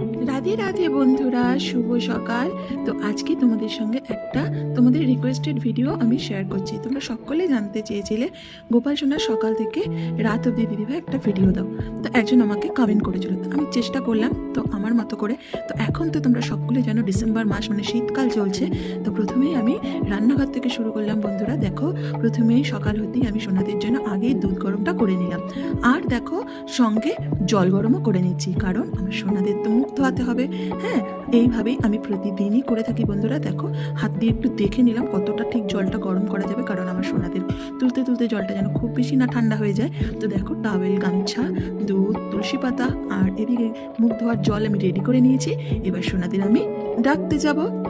রাধে রাধে বন্ধুরা, শুভ সকাল। তো আজকে তোমাদের সঙ্গে একটা তোমাদের রিকোয়েস্টেড ভিডিও আমি শেয়ার করছি। তোমরা সকলে জানতে চেয়েছিলে, গোপাল সোনার সকাল থেকে রাত অবধি দিদিভাই একটা ভিডিও দাও। তো একজন আমাকে কমেন্ট করেছিল। তো আমি চেষ্টা করলাম, তো আমার মতো করে। তো এখন তো তোমরা সকলে জানো ডিসেম্বর মাস মানে শীতকাল চলছে। তো প্রথমেই আমি রান্নাঘর থেকে শুরু করলাম বন্ধুরা। দেখো, প্রথমেই সকাল হতেই আমি সোনাদের জন্য আগেই দুধ গরমটা করে নিলাম। আর দেখো, সঙ্গে জল গরমও করে নিচ্ছি। কারণ আমার সোনাদের তো ধোয়াতে হবে। হ্যাঁ এইভাবেই আমি প্রতিদিনই করে থাকি বন্ধুরা। দেখো, হাত দিয়ে একটু দেখে নিলাম কতটা ঠিক জলটা গরম করা যাবে, কারণ আমার সোনাদের তুলতে তুলতে জলটা যেন খুব বেশি না ঠান্ডা হয়ে যায়। তো দেখো টাওয়েল গামছা, দুধ, তুলসী পাতা, আর এদিকে মুখ ধোয়ার জল আমি রেডি করে নিয়েছি। এবার সোনাদের আমি ডাকতে যাব।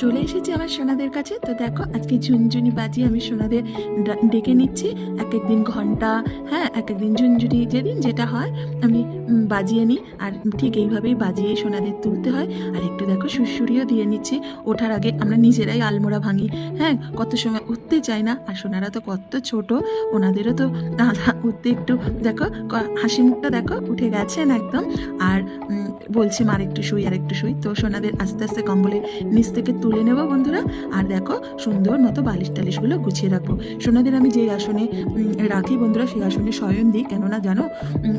চলে এসেছি আমার সোনাদের কাছে। তো দেখো, আজকে ঝুনঝুনি বাজিয়ে আমি সোনাদের ডেকে নিচ্ছি। এক একদিন ঘণ্টা হ্যাঁ এক একদিন ঝুনঝুনি যেদিন যেটা হয়, আমি বাজিয়ে নিই। আর ঠিক এইভাবেই বাজিয়ে সোনাদের তুলতে হয়। আর একটু দেখো সুরসুরিও দিয়ে নিচ্ছি। ওঠার আগে আমরা নিজেরাই আলমোড়া ভাঙি। হ্যাঁ কত সময় উঠতে চাই না। আর সোনারা তো কত ছোট, ওনাদেরও তো উঠতে একটু, দেখো হাসি মুখটা দেখো, উঠে গেছেন একদম। আর বলছি মার একটু শুই, আর একটু শুই। তো সোনাদের আস্তে আস্তে কম্বলের নিচ থেকে তুলে নেব বন্ধুরা। আর দেখো, সুন্দর মতো বালিশ টালিশগুলো গুছিয়ে রাখব। সোনাদের আমি যে আসনে রাখি বন্ধুরা, সেই আসনে শয়ন দিই। কেননা জানো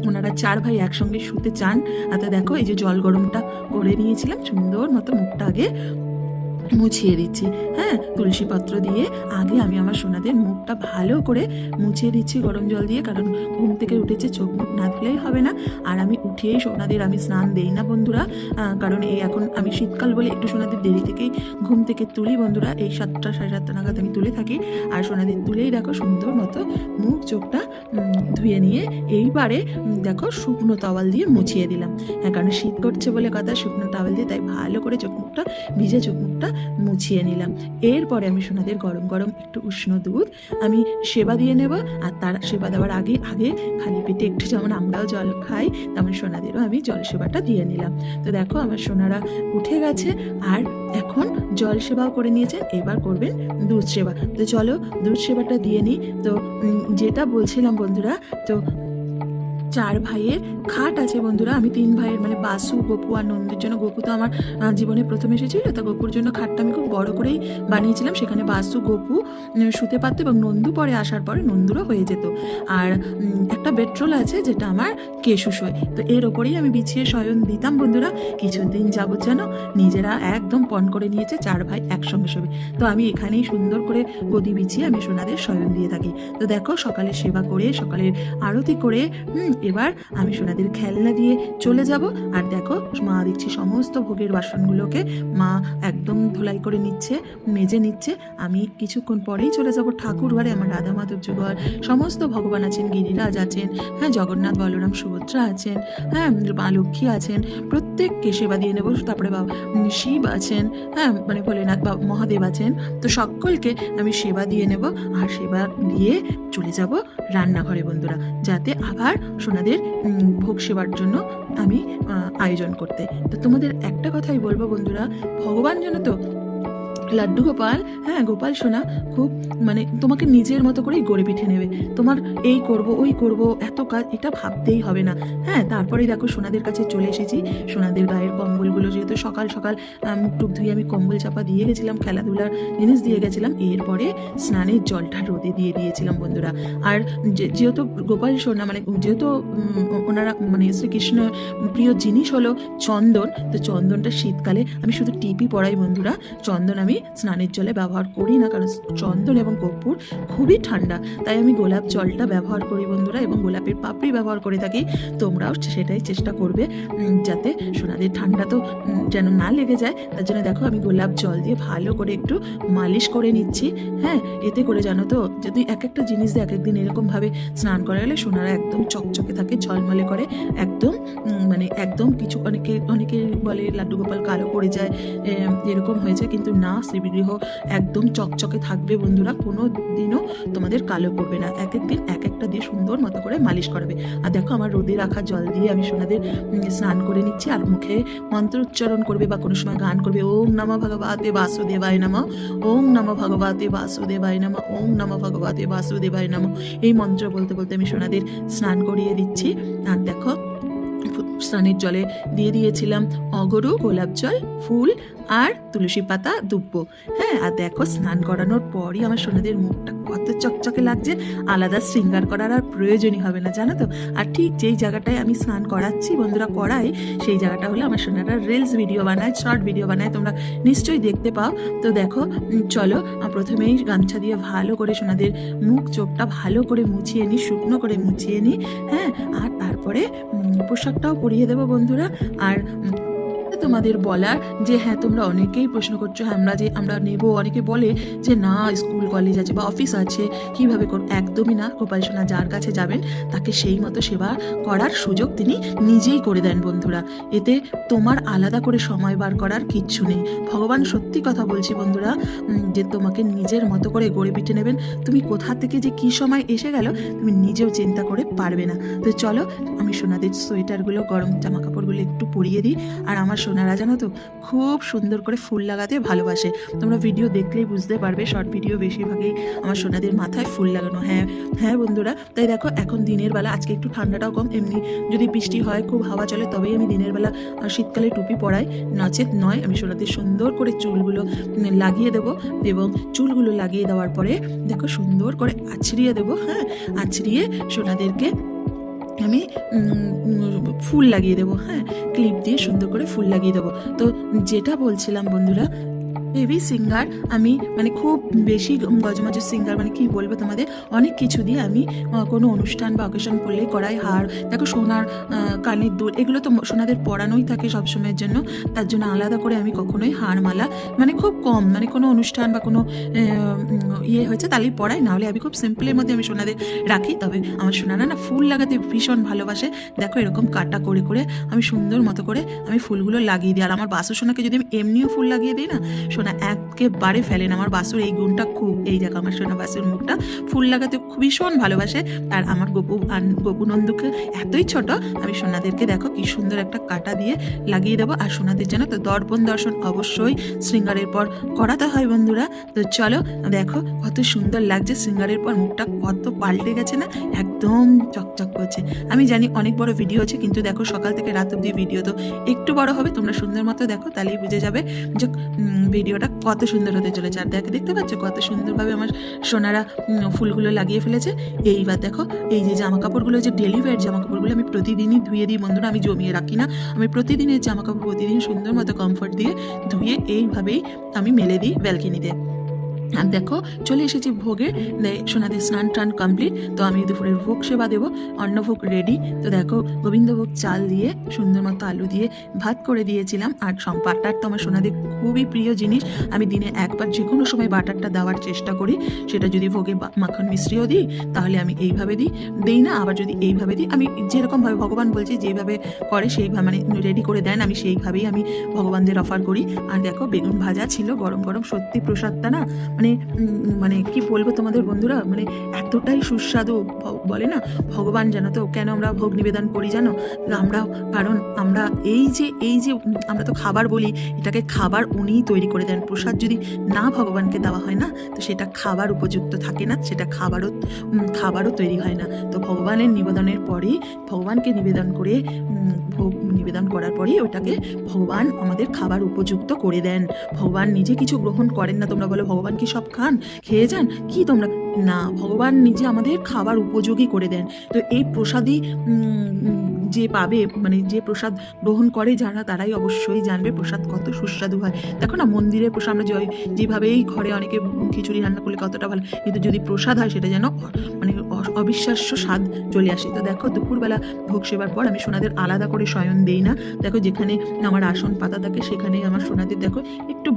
ওনারা চার ভাই একসঙ্গে শুতে চান। আর দেখো, এই যে জল গরমটা করে নিয়েছিলাম। সুন্দর মতো মুখটা আগে মুছিয়ে দিচ্ছি। হ্যাঁ তুলসী পত্র দিয়ে আগে আমি আমার সোনাদের মুখটা ভালো করে মুছিয়ে দিচ্ছি গরম জল দিয়ে, কারণ ঘুম থেকে উঠেছে, চোখ মুখ না ধুলেই হবে না। আর আমি উঠেই সোনাদের আমি স্নান দেই না বন্ধুরা কারণ এই এখন আমি শীতকাল বলে একটু সোনাদের দেরি থেকেই ঘুম থেকে তুলি বন্ধুরা। এই সাতটা, সাড়ে সাতটা নাগাদ আমি তুলে থাকি। আর সোনাদের তুলেই দেখো সুন্দর মতো মুখ, চোখটা ধুয়ে নিয়ে এইবারে দেখো শুকনো তাওয়াল দিয়ে মুছিয়ে দিলাম। হ্যাঁ কারণ শীত করছে বলে কথা, শুকনো তাওয়াল দিয়ে, তাই ভালো করে চোখ মুখটা ভিজে, চোখ মুখটা মুছিয়ে নিলাম। এরপরে আমি সোনাদের গরম গরম একটু উষ্ণ দুধ আমি সেবা দিয়ে নেব আর তার সেবা দেওয়ার আগে আগে খালি পেটে একটু যেমন আমরাও জল খাই, তেমন সোনাদেরও আমি জল সেবাটা দিয়ে নিলাম। তো দেখো আমার সোনারা উঠে গেছে আর এখন জল সেবাও করে নিয়েছেন এবার করবেন দুধ সেবা। তো চলো দুধ সেবাটা দিয়ে নিই। তো যেটা বলছিলাম বন্ধুরা, তো চার ভাইয়ের খাট আছে বন্ধুরা। আমি তিন ভাইয়ের মানে বাসু, গপু আর নন্দুর জন্য। গপু তো আমার জীবনে প্রথম এসেছিল। তা গপুর জন্য খাটটা আমি খুব বড় করেই বানিয়েছিলাম। সেখানে বাসু, গপু শুতে পারতো এবং নন্দু পরে আসার পরে নন্দুরও হয়ে যেত। আর একটা বেডরোল আছে যেটা আমার কেশু শোয়। তো এর ওপরেই আমি বিছিয়ে শয়ন দিতাম বন্ধুরা। কিছুদিন যাবত যেন নিজেরা একদম পণ করে নিয়েছে চার ভাই একসঙ্গে শোবে তো আমি এখানেই সুন্দর করে গদি বিছিয়ে আমি সোনাদের শয়ন দিয়ে থাকি। তো দেখো সকালে সেবা করে, সকালের আরতি করে এবার আমি সোনাদের খেলনা দিয়ে চলে যাব। আর দেখো, মা দেখছি সমস্ত ভোগের বাসনগুলোকে। মা একদম ধোলাই করে নিচ্ছে, মেজে নিচ্ছে। আমি কিছুক্ষণ পরেই চলে যাব ঠাকুর ঘরে। আমার রাধা মাধব যুগর সমস্ত ভগবান আছেন, গিরিরাজ আছেন হ্যাঁ জগন্নাথ, বলরাম, সুভদ্রা আছেন হ্যাঁ মা লক্ষ্মী আছেন। প্রত্যেককে সেবা দিয়ে নেব। তারপরে বাবা শিব আছেন হ্যাঁ মানে ভোলেনাথ বা মহাদেব আছেন। তো সকলকে আমি সেবা দিয়ে নেব। আর সেবা দিয়ে চলে যাব রান্নাঘরে বন্ধুরা, যাতে আবার সোনাদের ভোগ সেবার জন্য আমি আয়োজন করতে। তো তোমাদের একটা কথাই বলব বন্ধুরা, ভগবান যেন তো লাড্ডু গোপাল? হ্যাঁ গোপাল সোনা, খুব মানে তোমাকে নিজের মতো করেই গড়ে পিঠে নেবে। তোমার এই করব, ওই করব, এত কাজ, এটা ভাবতেই হবে না। হ্যাঁ তারপরে দেখো সোনাদের কাছে চলে এসেছি। সোনাদের গায়ের কম্বলগুলো যেহেতু সকাল সকাল টুক ধুয়ে আমি কম্বল চাপা দিয়ে গেছিলাম, খেলাধুলার জিনিস দিয়ে গেছিলাম, এরপরে স্নানের জলটা রোদে দিয়ে দিয়েছিলাম বন্ধুরা। আর যেহেতু গোপাল সোনা মানে যেহেতু ওনারা মানে শ্রীকৃষ্ণ প্রিয় জিনিস হলো চন্দন, তো চন্দনটা শীতকালে আমি শুধু টিপি পড়াই বন্ধুরা। চন্দন আমি স্নানের জলে ব্যবহার করি না, কারণ চন্দন এবং কর্পূর খুবই ঠান্ডা। তাই আমি গোলাপ জলটা ব্যবহার করি বন্ধুরা, এবং গোলাপের পাপড়ি ব্যবহার করে থাকি। তোমরাও সেটাই চেষ্টা করবে যাতে সোনাদের ঠান্ডা তো যেন না লেগে যায়। তার জন্য দেখো, আমি গোলাপ জল দিয়ে ভালো করে একটু মালিশ করে নিচ্ছি। হ্যাঁ এতে করে জানো তো, যদি এক একটা জিনিস দিয়ে এক একদিন এরকমভাবে স্নান করা গেলে সোনারা একদম চকচকে থাকে, ঝলমলে করে, একদম মানে একদম কিছু অনেকে অনেকে বলে লাড্ডু গোপাল কালো পড়ে যায় এরকম হয়েছে কিন্তু না শ্রীবিগ্রহ একদম চকচকে থাকবে বন্ধুরা, কোনো দিনও তোমাদের কালো পড়বে না। এক এক দিন, এক একটা দিয়ে সুন্দর মতো করে মালিশ করাবে। আর দেখো আমার রোদে রাখা জল দিয়ে আমি সোনাদের স্নান করে নিচ্ছি আর মুখে মন্ত্র উচ্চারণ করবে বা কোনো সময় গান করবে। ওম নমঃ ভগবতে বাসুদেবায় নমঃ, ওম নমঃ ভগবতে বাসুদেবায় নমঃ, ওম নম ভগবতে বাসুদেবায় নমঃ। এই মন্ত্র বলতে বলতে আমি সোনাদের স্নান করিয়ে দিচ্ছি। আর দেখো স্নানের জলে দিয়ে দিয়েছিলাম অগরু, গোলাপ জল, ফুল আর তুলসী পাতা দুব্ব। হ্যাঁ আর দেখো, স্নান করানোর পরই আমার সোনাদের মুখটা কত চকচকে লাগছে। আলাদা শৃঙ্গার করার আর প্রয়োজনই হবে না, জানো তো? আর ঠিক যেই জায়গাটায় আমি স্নান করাচ্ছি বন্ধুরা করাই, সেই জায়গাটা হলো আমার সোনারা রিলস ভিডিও বানায় শর্ট ভিডিও বানায়, তোমরা নিশ্চয়ই দেখতে পাও। তো দেখো চলো প্রথমেই গামছা দিয়ে ভালো করে সোনাদের মুখ, চোখটা ভালো করে মুছিয়ে নিই, শুকনো করে মুছিয়ে নিই হ্যাঁ? আর তারপরে পোশাকটাও পরিয়ে দেবো বন্ধুরা। আর তোমাদের বলার যে হ্যাঁ তোমরা অনেকেই প্রশ্ন করছ, আমরা যে, আমরা নেব। অনেকে বলে যে, না, স্কুল, কলেজ আছে বা অফিস আছে, কীভাবে কর, একদমই না। গোপাল সোনা যার কাছে যাবেন, তাকে সেই মতো সেবা করার সুযোগ তিনি নিজেই করে দেন, বন্ধুরা। এতে তোমার আলাদা করে সময় বার করার কিচ্ছু নেই। ভগবান সত্যি কথা বলছি, বন্ধুরা যে, তোমাকে নিজের মতো করে গড়ে পিঠে নেবেন। তুমি কোথা থেকে যে, কি সময় এসে গেল, তুমি নিজেও চিন্তা করে পারবে না। তো চলো, আমি সোনাদের সোয়েটারগুলো, গরম জামা কাপড়গুলো একটু পরিয়ে দিই। আর আমার সোনারা জানো তো খুব সুন্দর করে ফুল লাগাতে ভালোবাসে। তোমরা ভিডিও দেখলেই বুঝতে পারবে শর্ট ভিডিও বেশিরভাগই আমার সোনাদের মাথায় ফুল লাগানো। হ্যাঁ হ্যাঁ বন্ধুরা, তাই দেখো এখন দিনের বেলা, আজকে একটু ঠান্ডাটাও কম, এমনি যদি বৃষ্টি হয়, খুব হাওয়া চলে, তবেই আমি দিনের বেলা শীতকালে টুপি পরাই। নচেত নয়, আমি সোনাদের সুন্দর করে চুলগুলো লাগিয়ে দেবো এবং চুলগুলো লাগিয়ে দেওয়ার পরে দেখো সুন্দর করে আছড়িয়ে দেবো হ্যাঁ আছড়িয়ে সোনাদেরকে আমি ফুল লাগিয়ে দেবো হ্যাঁ ক্লিপ দিয়ে সুন্দর করে ফুল লাগিয়ে দেবো। তো যেটা বলছিলাম বন্ধুরা হেভি সিঙ্গার আমি মানে খুব বেশি গজমজের সিঙ্গার মানে কি বলব তোমাদের? অনেক কিছু দিয়ে আমি কোনো অনুষ্ঠান বা অকেশন করলেই করাই হার। দেখো সোনার কানের দুল, এগুলো তো সোনাদের পরানোই থাকে সবসময়ের জন্য। তার জন্য আলাদা করে আমি কখনোই হার মালা মানে খুব কম মানে কোনো অনুষ্ঠান বা কোনো ইয়ে হয়েছে তাহলেই পড়াই, নাহলে আমি খুব সিম্পলের মধ্যে আমি সোনাদের রাখি। তবে আমার সোনারা না ফুল লাগাতে ভীষণ ভালোবাসে। দেখো এরকম কাটা করে করে আমি সুন্দর মতো করে আমি ফুলগুলো লাগিয়ে দিই। আর আমার বাসু সোনাকে যদি আমি এমনিও ফুল লাগিয়ে দিই না সোনা একেবারে ফেলে না। আমার বাসুর এই গুণটা খুব। এই জায়গা আমার সোনা বাসুর মুখটা। ফুল লাগাতে ভীষণ ভালোবাসে। আর আমার গপু গপুনন্দুকে এতই ছোট আমি সোনাদেরকে দেখো কি সুন্দর একটা কাটা দিয়ে লাগিয়ে দেবো। আর সোনাদের যেন তো দর্পণ দর্শন অবশ্যই শৃঙ্গারের পর করাতে হয় বন্ধুরা। তো চলো দেখো কত সুন্দর লাগছে শৃঙ্গারের পর। মুখটা কত পাল্টে গেছে না? একদম চকচক করছে। আমি জানি অনেক বড় ভিডিও আছে কিন্তু দেখো সকাল থেকে রাত অব্দি ভিডিও তো একটু বড় হবে। তোমরা সুন্দর মতো দেখো তাহলেই বুঝে যাবে। যে উম, ভিডিওটা কত সুন্দর হতে চলেছে। আর দেখে, দেখতে পাচ্ছ কত সুন্দরভাবে আমার সোনারা ফুলগুলো লাগিয়ে ফেলেছে। এইবার দেখো, এই যে জামা কাপড়গুলো যে ডেলি জামা কাপড়গুলো আমি প্রতিদিনই ধুয়ে দিই। বন্ধুরা, আমি জমিয়ে রাখি না। আমি প্রতিদিনের জামা কাপড় প্রতিদিন সুন্দর মতো কমফোর্ট দিয়ে ধুয়ে এইভাবেই আমি মেলে দিই ব্যালকনিতে আর দেখো, চলে এসেছি ভোগে। দে- সোনাদের স্নান টান কমপ্লিট তো আমি দুপুরের ভোগ সেবা দেবো। অন্নভোগ রেডি তো দেখো, গোবিন্দভোগ চাল দিয়ে, সুন্দর মতো আলু দিয়ে ভাত করে দিয়েছিলাম। আর বাটার তো আমার সোনাদের খুবই প্রিয় জিনিস। আমি দিনে একবার যে কোনো সময় বাটারটা দেওয়ার চেষ্টা করি। সেটা যদি ভোগে মাখন মিশ্রিও দিই, তাহলে আমি এইভাবে দিই। দিই না, আবার যদি এইভাবে দিই, আমি যেরকমভাবে ভগবান বলছে, যেভাবে করে সেইভাবে মানে রেডি করে দেন, আমি সেইভাবেই আমি ভগবানদের অফার করি। আর দেখো, বেগুন ভাজা ছিল, গরম গরম, সত্যি প্রসাদটা না মানে মানে কি বলব তোমাদের বন্ধুরা? মানে এতটাই সুস্বাদু বলে না? ভগবান জানো তো কেন আমরা ভোগ নিবেদন করি জানো? আমরা, কারণ আমরা এই যে এই যে আমরা তো খাবার বলি, এটাকে খাবার উনিই তৈরি করে দেন। প্রসাদ যদি না ভগবানকে দেওয়া হয় না, তো সেটা খাবার উপযুক্ত থাকে না, সেটা খাবারও খাবারও তৈরি হয় না। তো ভগবানের নিবেদনের পরেই, ভগবানকে নিবেদন করে ভোগ নিবেদন করার পরেই ওটাকে ভগবান আমাদের খাবার উপযুক্ত করে দেন। ভগবান নিজে কিছু গ্রহণ করেন না, তোমরা বলো, ভগবান কি সব খান খেয়ে যান কি তোমরা না, ভগবান নিজে আমাদের খাবার উপযোগী করে দেন। তো এই প্রসাদই যে পাবে মানে যে প্রসাদ গ্রহণ করে যারা, তারাই অবশ্যই জানবে প্রসাদ কত সুস্বাদু হয়। দেখো না মন্দিরের প্রসাদ, আমরা জয় যেভাবেই ঘরে অনেকে খিচুড়ি রান্না করলে কতটা ভালো, কিন্তু যদি প্রসাদ হয়, সেটা যেন মানে অবিশ্বাস্য স্বাদ চলে আসে। তো দেখো, দুপুরবেলা ভোগ সেবার পর আমি সোনাদের আলাদা করে শয়ন দেই না। দেখো, যেখানে আমার আসন পাতা থাকে সেখানে আমার সোনাদের, দেখো, একটু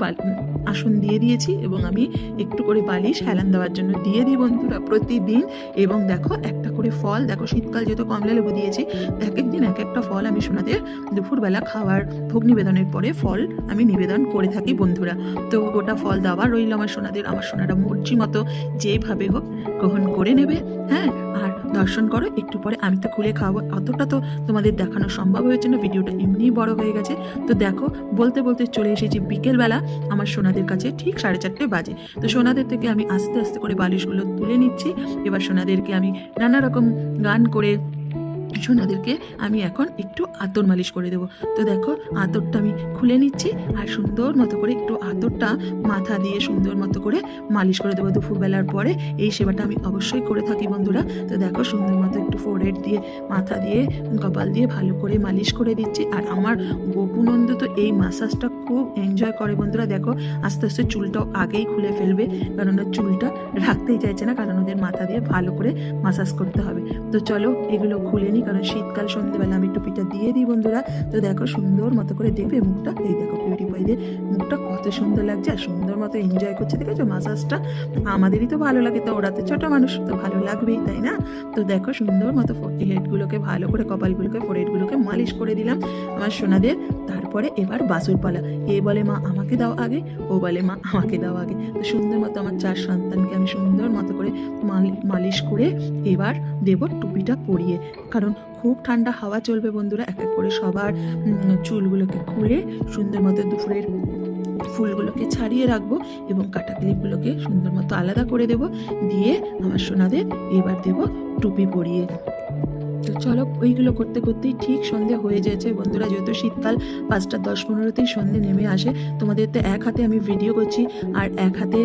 আসন দিয়ে দিয়েছি এবং আমি একটু করে বালিশ হেলান দেওয়ার জন্য দিয়ে দিই বন্ধুরা প্রতিদিন এবং দেখো একটা করে ফল, দেখো শীতকাল যেহেতু কমলা লেবু দিয়েছি, এক একদিন এক একটা ফল আমি সোনাদের দুপুরবেলা খাওয়ার ভোগ নিবেদনের পরে ফল আমি নিবেদন করে থাকি বন্ধুরা। তো গোটা ফল দেওয়া রইল আমার সোনাদের, আমার সোনারা মর্জি মতো যেভাবে হোক গ্রহণ করে নেবে হ্যাঁ? আর দর্শন করো, একটু পরে আমি তো খুলে খাওয়াবো। অতটা তো তোমাদের দেখানো সম্ভব হয়েছে না, ভিডিওটা এমনিই বড় হয়ে গেছে। তো দেখো, বলতে বলতে চলে এসেছি বিকেলবেলা আমার সোনাদের কাছে ঠিক সাড়ে চারটে বাজে। তো সোনাদের থেকে আমি আস্তে আস্তে করে বালিশগুলো তুলে নিচ্ছি। এবার সোনাদেরকে আমি নানা রকম গান করে সোনাদেরকে আমি এখন একটু আতর মালিশ করে দেবো। তো দেখো, আতরটা আমি খুলে নিচ্ছি আর সুন্দর মতো করে একটু আতরটা মাথা দিয়ে সুন্দর মতো করে মালিশ করে দেবো দুপুরবেলার পরে। এই সেবাটা আমি অবশ্যই করে থাকি বন্ধুরা। তো দেখো, সুন্দর মতো একটু ফোরহেড দিয়ে, মাথা দিয়ে, কপাল দিয়ে ভালো করে মালিশ করে দিচ্ছি। আর আমার গোপুনন্দ তো এই মাসাজটা খুব এনজয় করে বন্ধুরা। দেখো, আস্তে আস্তে চুলটাও আগেই খুলে ফেলবে, কারণ ওর চুলটা রাখতেই চাইছে না, কারণ ওদের মাথা দিয়ে ভালো করে মাসাজ করতে হবে। তো চলো, এগুলো খুলে নিই কারণ শীতকাল সন্ধ্যেবেলা আমি টুপিটা দিয়ে দিই বন্ধুরা। তো দেখো, সুন্দর মতো করে দেখবে মুখটা। এই দেখো পিউরিফাই দিয়ে মুখটা কত সুন্দর লাগছে, আর সুন্দর মতো এনজয় করছে, দেখেছ? মাসাজটা আমাদেরই তো ভালো লাগে, তো ওরা তো ছোটো মানুষ, তো ভালো লাগবেই, তাই না? তো দেখো, সুন্দর মতো হেডগুলোকে ভালো করে, কপালগুলোকে ফোরহেডগুলোকে মালিশ করে দিলাম। আমার সোনাদের তারপরে এবার বাসুর পালা। এ বলে মা, আমাকে দাও আগে। ও বলে, মা, আমাকে দাও আগে। তো সুন্দর মতো আমার চার সন্তানকে আমি সুন্দর মতো করে মালি- মালিশ করে এবার দেব টুপিটা পরিয়ে। কারণ খুব ঠান্ডা হাওয়া চলবে বন্ধুরা, এক এক করে সবার চুলগুলোকে খুলে সুন্দর মতো দুপুরের ফুলগুলোকে ছাড়িয়ে রাখব এবং কাটা ক্লিপগুলোকে সুন্দর মতো আলাদা করে দেব। দিয়ে আমার সোনাদের এবার দেব টুপি পরিয়ে। তো চলো, ওইগুলো করতে করতেই ঠিক সন্ধে হয়ে যাচ্ছে। বন্ধুরা, যেহেতু শীতকাল, পাঁচটা দশ পনেরোতেই সন্ধে নেমে আসে, তোমাদের তো এক হাতে আমি ভিডিও করছি, আর এক হাতে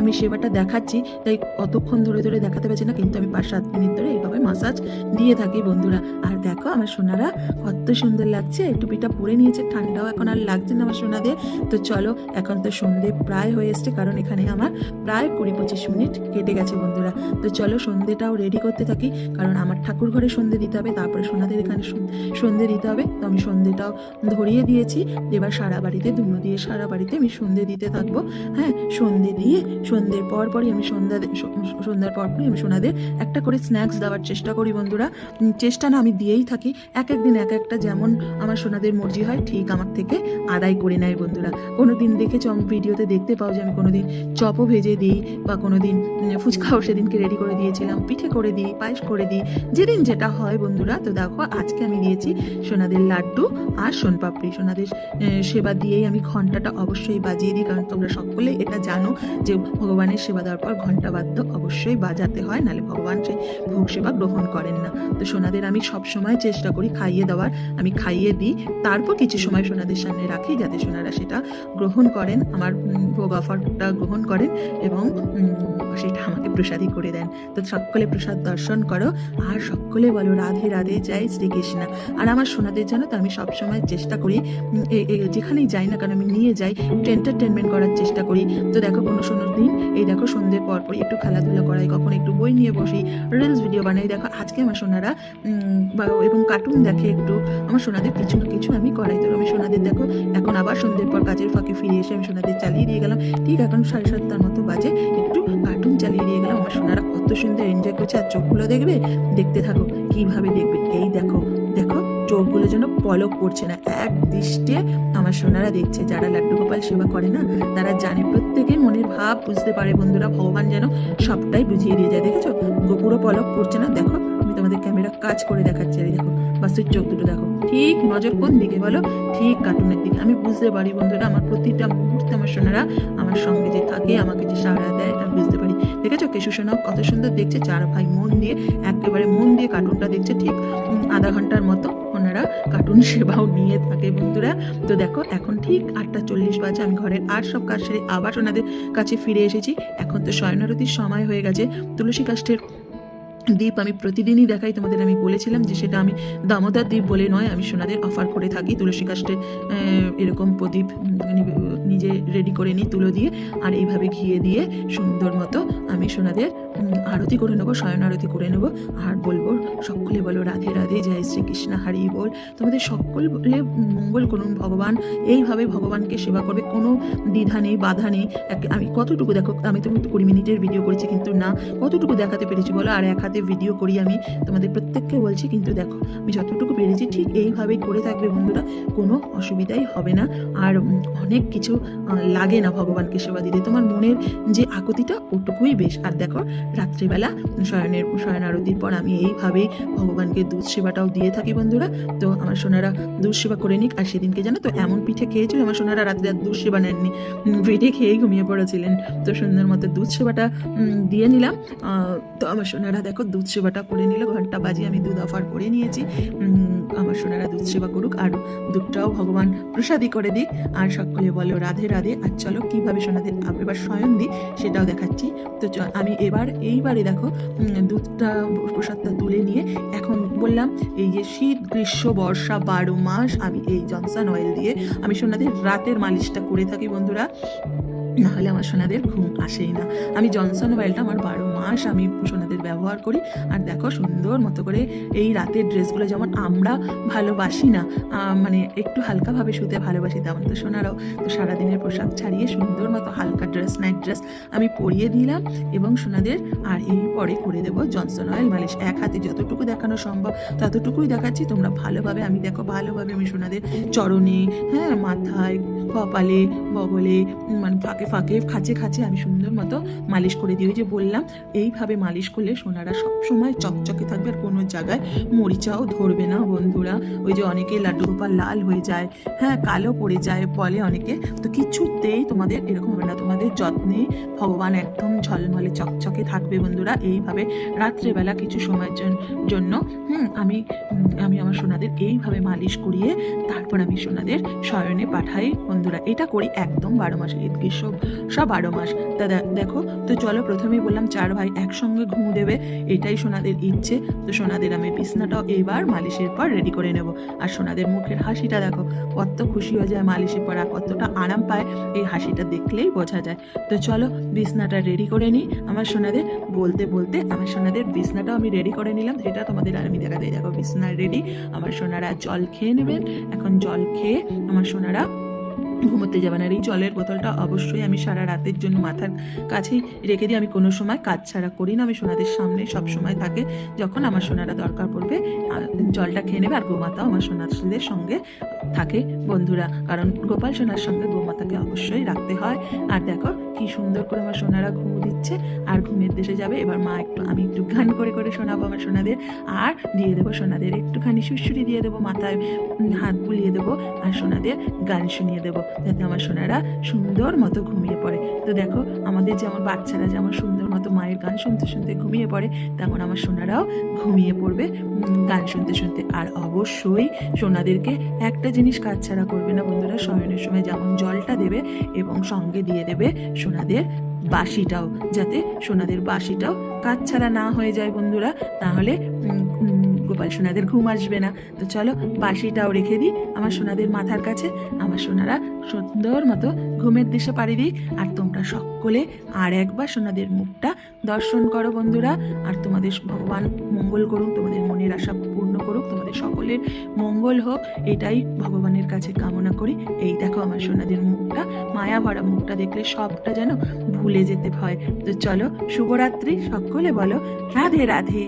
আমি সেবাটা দেখাচ্ছি, তাই অতক্ষণ ধরে ধরে দেখাতে পারছি না, কিন্তু আমি পাঁচ সাত মিনিট ধরে এইভাবে মাসাজ দিয়ে থাকি বন্ধুরা। আর দেখো আমার সোনারা কত সুন্দর লাগছে। টুপিটা পরে নিয়েছে, ঠান্ডাও এখন আর লাগছে না আমার সোনাদের। তো চলো, এখন তো সন্ধে প্রায় হয়ে এসছে, কারণ এখানে আমার প্রায় কুড়ি পঁচিশ মিনিট কেটে গেছে বন্ধুরা। তো চলো সন্ধেটাও রেডি করতে থাকি, কারণ আমার ঠাকুর ঘরে সন্ধে দিতে হবে, তারপরে সোনাদের এখানে সন- সন্ধে দিতে হবে। তো আমি সন্ধেটাও ধরিয়ে দিয়েছি। এবার সারা বাড়িতে ধুনো দিয়ে সারা বাড়িতে আমি সন্ধে দিতে থাকব। হ্যাঁ সন্ধে দিয়ে সন্ধ্যের পর পরই আমি সন্ধ্যা সন্ধ্যার পর পরই আমি সোনাদের একটা করে স্ন্যাক্স দেওয়ার চেষ্টা করি বন্ধুরা। চেষ্টা না আমি দিয়েই থাকি। এক এক দিন এক একটা যেমন আমার সোনাদের মর্জি হয়, ঠিক আমার থেকে আদায় করে নেয় বন্ধুরা। কোনো দিন দেখেছ আমি ভিডিওতে দেখতে পাও যে আমি কোনো দিন চপও ভেজে দিই বা কোনো দিন ফুচকাও সেদিনকে রেডি করে দিয়েছিলাম, পিঠে করে দিই, পায়েস করে দিই। যেদিন যেটা হয় বন্ধুরা, তো দেখো আজকে আমি দিয়েছি সোনাদের লাড্ডু আর সোনপাপড়ি। সোনাদের সেবা দিয়েই আমি ঘন্টাটা অবশ্যই বাজিয়ে দিই, কারণ তোমরা সকলে এটা জানো যে ভগবানের সেবা দেওয়ার পর ঘণ্টা বাদ্য অবশ্যই বাজাতে হয়, নাহলে ভগবান সেই ভোগ সেবা গ্রহণ করেন না। তো সোনাদের আমি সব সময় চেষ্টা করি খাইয়ে দেওয়ার। আমি খাইয়ে দিই। তারপর কিছু সময় সোনাদের সামনে রাখি যাতে সোনারা সেটা গ্রহণ করেন, আমার ভোগ অফারটা গ্রহণ করেন এবং সেটা আমাকে প্রসাদই করে দেন। তো সকলে প্রসাদ দর্শন করো। আর সকলে বলো, রাধে রাধে, জয় শ্রীকৃষ্ণ। আর আমার সোনাদের জানো তো, আমি সবসময় চেষ্টা করি যেখানেই যাই না কারণ আমি নিয়ে যাই একটু এন্টারটেনমেন্ট করার চেষ্টা করি। তো দেখো কোনো সোনার দিন, এই দেখো সন্ধ্যের পর পরই একটু খেলাধুলা করাই, কখন একটু বই নিয়ে বসি রিলস ভিডিও বানাই, দেখো আজকে আমার সোনারা এবং কার্টুন দেখে একটু আমার সোনাদের কিছু না কিছু আমি করাই। তো আমি সোনাদের, দেখো, এখন আবার সন্ধ্যের পর কাজের ফাঁকে ফিরে এসে আমি সোনাদের চালিয়ে দিয়ে গেলাম। ঠিক এখন সাড়ে সাতটার মতো বাজে, একটু কার্টুন চালিয়ে দিয়ে গেলাম। আমার সোনারা কত সুন্দর এনজয় করছে, আর চোখগুলো দেখবে, দেখতে থাকো, কীভাবে দেখবে। এই দেখো দেখো চোখগুলো যেন পলক পড়ছে না। এক দৃষ্টে আমার সোনারা দেখছে, যারা লাড্ডু গোপাল সেবা করে না, তারা জানে, প্রত্যেকের মনের ভাব বুঝতে পারে বন্ধুরা, ভগবান যেন সবটাই বুঝিয়ে দিয়ে যায়। দেখেছ? গোপুরও পলক পড়ছে না। দেখো তোমাদের ক্যামেরা কাজ করে দেখাচ্ছি। আর দেখো বাস্তুর চোখ দুটো দেখো। ঠিক নজর কোন দিকে বলো? ঠিক কার্টুনের দিকে। আমি বুঝতে পারি বন্ধুরা, আমার প্রতিটা মুহূর্তে আমার সোনারা আমার সঙ্গে যে থাকে, আমাকে যে সাহারা দেয় আমি বুঝতে পারি। দেখেছ? কেশু সোনাও কত সুন্দর দেখছে। চার ভাই মন দিয়ে, একেবারে মন দিয়ে কার্টুনটা দেখছে। ঠিক আধা ঘণ্টার মতো ওনারা কার্টুন সেবাও নিয়ে থাকে বন্ধুরা। তো দেখো, এখন ঠিক আটটা চল্লিশ বাজে। আমি ঘরের আর সব কাজ সেরে আবার ওনাদের কাছে ফিরে এসেছি। এখন তো শয়নারতির সময় হয়ে গেছে। তুলসী কাষ্ঠের দ্বীপ আমি প্রতিদিনই দেখাই, তোমাদের আমি বলেছিলাম যে সেটা আমি দামোদর দ্বীপ বলে নয়, আমি সোনাদের অফার করে থাকি, তুলসী কাস্টে এরকম প্রদীপ নিজে রেডি করে নিই, তুলো দিয়ে, আর এইভাবে ঘিয়ে দিয়ে সুন্দর মতো আমি সোনাদের আরতি করে নেব শয়ন আরতি করে নেব। আর বলব, সকলে বলো, রাধে রাধে, জয় শ্রীকৃষ্ণ, হারি বল। তোমাদের সকলে মঙ্গল করুন ভগবান। এইভাবে ভগবানকে সেবা করবে, কোনো দ্বিধা নেই, বাধা নেই। আমি কতটুকু দেখো, আমি তো কুড়ি মিনিটের ভিডিও করেছি, কিন্তু না, কতটুকু দেখাতে পেরেছি বলো? আর এক হাতে ভিডিও করি আমি, তোমাদের প্রত্যেককে বলছি, কিন্তু দেখো, আমি যতটুকু পেরেছি, ঠিক এইভাবেই করে থাকবে বন্ধুরা, কোনো অসুবিধাই হবে না। আর অনেক কিছু লাগে না ভগবানকে সেবা দিতে। তোমার মনের যে আকুতিটা, ওটুকুই বেশ। আর দেখো রাত্রিবেলা, শয়নের শয়ন আরতির পর আমি এইভাবে ভগবানকে দুধ সেবাটাও দিয়ে থাকি বন্ধুরা। তো আমার সোনারা দুধ সেবা করে নিক, আর সেদিনকে জানো তো এমন পিঠে খেয়েছিল, আমার সোনারা রাত্রে আর দুধ সেবা নেননি। পিঠে খেয়েই ঘুমিয়ে পড়েছিলেন। তো সুন্দর মতো দুধ সেবাটা দিয়ে নিলাম। তো আমার সোনারা দেখো দুধ সেবাটা করে নিল, ঘণ্টা বাজিয়ে আমি দুধ অফার করে নিয়েছি। আমার সোনারা দুধ সেবা করুক, আর দুধটাও ভগবান প্রসাদী করে দিক। আর সকলে বলো, রাধে রাধে। আর চলো, কীভাবে সোনাদের এবার স্বয়ং দিই, সেটাও দেখাচ্ছি। তো আমি এবার এইবারে দেখো দুধটা, প্রসাদটা তুলে নিয়ে এখন বললাম, এই যে শীত, গ্রীষ্ম, বর্ষা, বারো মাস, আমি এই জনসান অয়েল দিয়ে, আমি সোনাদের রাতের মালিশটা করে থাকি বন্ধুরা। নাহলে আমার সোনাদের ঘুম আসেই না। আমি জনসন অয়েলটা আমার বারো মাস আমি সোনাদের ব্যবহার করি। আর দেখো সুন্দর মতো করে এই রাতের ড্রেসগুলো যেমন আমরা ভালোবাসি না মানে একটু হালকাভাবে শুতে ভালোবাসি তেমন তো সোনারাও। তো সারাদিনের পোশাক ছাড়িয়ে সুন্দর মতো হালকা ড্রেস নাইট ড্রেস আমি পরিয়ে দিলাম এবং সোনাদের আর এই পরে করে দেবো জনসন অয়েল মালিশ। এক হাতে যতটুকু দেখানো সম্ভব ততটুকুই দেখাচ্ছি। তোমরা ভালোভাবে, আমি দেখো ভালোভাবে আমি সোনাদের চরণে হ্যাঁ মাথায়, কপালে, বগলে মানে ফাঁকে ফাঁকে ফাঁকে, খাঁচে খাঁচে আমি সুন্দর মতো মালিশ করে দিই। ওই যে বললাম, এইভাবে মালিশ করলে সোনারা সব সময় চকচকে থাকবে আর কোনো জায়গায় মরিচাও ধরবে না বন্ধুরা। ওই যে অনেকে লাড্ডু গোপাল লাল হয়ে যায় হ্যাঁ কালো পড়ে যায় বলে অনেকে। তো কিছুতেই তোমাদের এরকম হবে না, তোমাদের যত্নে ভগবান একদম ঝলমলে চকচকে থাকবে বন্ধুরা। এইভাবে রাত্রেবেলা কিছু সময়ের জন- জন্য, হুম, আমি আমি আমার সোনাদের এইভাবে মালিশ করিয়ে তারপর আমি সোনাদের শয়নে পাঠাই বন্ধুরা। এটা করি একদম বারো মাস গ্রীষ্ম সব বারো মাস। দাদা দেখো, তো চলো প্রথমেই বললাম চার ভাই একসঙ্গে ঘুম দেবে, এটাই সোনাদের ইচ্ছে। তো সোনাদের আমি বিছনাটাও এবার মালিশের পর রেডি করে নেব। আর সোনাদের মুখের হাসিটা দেখো, কত খুশি হয়ে যায় মালিশের পর আর কতটা আরাম পায়, এই হাসিটা দেখলেই বোঝা যায়। তো চলো বিছনাটা রেডি করে নিই। আমার সোনাদের, বলতে বলতে আমার সোনাদের বিছনাটাও আমি রেডি করে নিলাম। এটা তোমাদের আর আমি দেখাতে দেখো বিছনা রেডি আমার সোনারা জল খেয়ে নেবেন এখন জল খেয়ে আমার সোনারা ঘুমোতে যাবেন আর এই জলের বোতলটা অবশ্যই আমি সারা রাতের জন্য মাথার কাছেই রেখে দিই। আমি কোনো সময় কাজ ছাড়া করি না। আমি সোনাদের সামনে সব সময় থাকে। যখন আমার সোনারা দরকার পড়বে জলটা খেয়ে নেবে আর গোমাতাও আমার সোনাদের সঙ্গে থাকে বন্ধুরা। কারণ গোপাল সোনার সঙ্গে গোমাতাকে অবশ্যই রাখতে হয়। আর দেখো কি সুন্দর করে আমার সোনারা ঘুম দিচ্ছে। আর ঘুমের দেশে যাবে। এবার মা একটু, আমি একটু গান করে করে শোনাবো আমার সোনাদের। আর দিয়ে দেবো সোনাদের একটুখানি সুরসুরি দিয়ে দেবো মাথায় হাত বুলিয়ে দেবো। আর সোনাদের গান শুনিয়ে দেবো। যাতে আমার সোনারা সুন্দর মতো ঘুমিয়ে পড়ে। তো দেখো, আমাদের যেমন বাচ্চারা যেমন সুন্দর মতো মায়ের গান শুনতে শুনতে ঘুমিয়ে পড়ে, তেমন আমার সোনারাও ঘুমিয়ে পড়বে গান শুনতে শুনতে। আর অবশ্যই সোনাদেরকে একটা জিনিস কাজ ছাড়া করবে না বন্ধুরা, শয়নের সময় যেমন জলটা দেবে এবং সঙ্গে দিয়ে দেবে সোনাদের বাসিটাও, যাতে সোনাদের বাসিটাও কাজ ছাড়া না হয়ে যায় বন্ধুরা। তাহলে গোপাল সোনাদের ঘুম আসবে না। তো চলো বাসিটাও রেখে দিই। আমার সোনাদের মাথার কাছে। আমার সোনারা সুন্দর মতো ঘুমের দেশে পাড়ি দিই আর তোমরা সকলে আর একবার সোনাদের মুখটা দর্শন করো বন্ধুরা। আর তোমাদের ভগবান মঙ্গল করুক, তোমাদের মনের আশা পূর্ণ করুক, তোমাদের সকলের মঙ্গল হোক। এটাই ভগবানের কাছে কামনা করি। এই দেখো আমার সোনাদের মুখটা, মায়া ভরা মুখটা দেখলে সবটা যেন ভুলে যেতে হয় তো চলো, শুভরাত্রি সকলে বলো। রাধে রাধে।